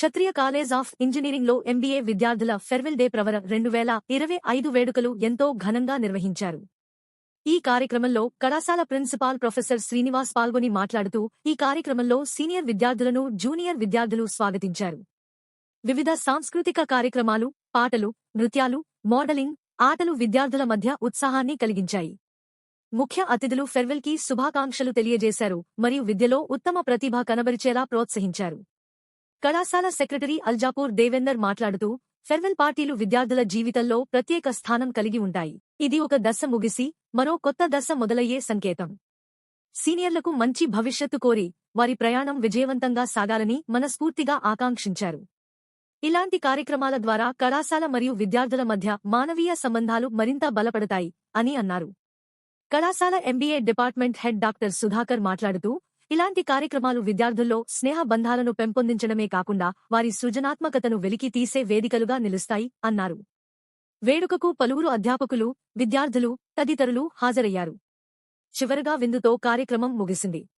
Kshatriya college of ఇంజనీరింగ్లో MBA విద్యార్థుల farewell day ప్రవర రెండు వేల ఇరవై ఐదు వేడుకలు ఎంతో ఘనంగా నిర్వహించారు. ఈ కార్యక్రమంలో కళాశాల ప్రిన్సిపాల్ ప్రొఫెసర్ శ్రీనివాస్ పాల్గొని మాట్లాడుతూ ఈ కార్యక్రమంలో సీనియర్ విద్యార్థులను జూనియర్ విద్యార్థులు స్వాగతించారు. వివిధ సాంస్కృతిక కార్యక్రమాలు పాటలు నృత్యాలు మోడలింగ్ ఆటలు విద్యార్థుల మధ్య ఉత్సాహాన్ని కలిగించాయి. ముఖ్య అతిథులు ఫెర్వెల్కి శుభాకాంక్షలు తెలియజేశారు మరియు విద్యలో ఉత్తమ ప్రతిభ కనబరిచేలా ప్రోత్సహించారు. కళాశాల సెక్రటరీ అల్జాపూర్ దేవేందర్ మాట్లాడుతూ ఫెర్వెల్ పార్టీలు విద్యార్థుల జీవితంలో ప్రత్యేక స్థానం కలిగి ఉంటాయి. ఇది ఒక దశ ముగిసి మరో కొత్త దశ మొదలయ్యే సంకేతం. సీనియర్లకు మంచి భవిష్యత్తు కోరి వారి ప్రయాణం విజయవంతంగా సాగాలని మనస్ఫూర్తిగా ఆకాంక్షించారు. ఇలాంటి కార్యక్రమాల ద్వారా కళాశాల మరియు విద్యార్థుల మధ్య మానవీయ సంబంధాలు మరింత బలపడతాయి అని అన్నారు. కళాశాల MBA department head doctor Sudhakar మాట్లాడుతూ ఇలాంటి కార్యక్రమాలు విద్యార్థుల్లో స్నేహ బంధాలను పెంపొందించడమే కాకుండా వారి సృజనాత్మకతను వెలికి తీసే వేదికలుగా నిలుస్తాయి అన్నారు. వేడుకకు పలువురు అధ్యాపకులు విద్యార్థులు తదితరులు హాజరయ్యారు. చివరగా విందుతో కార్యక్రమం ముగిసింది.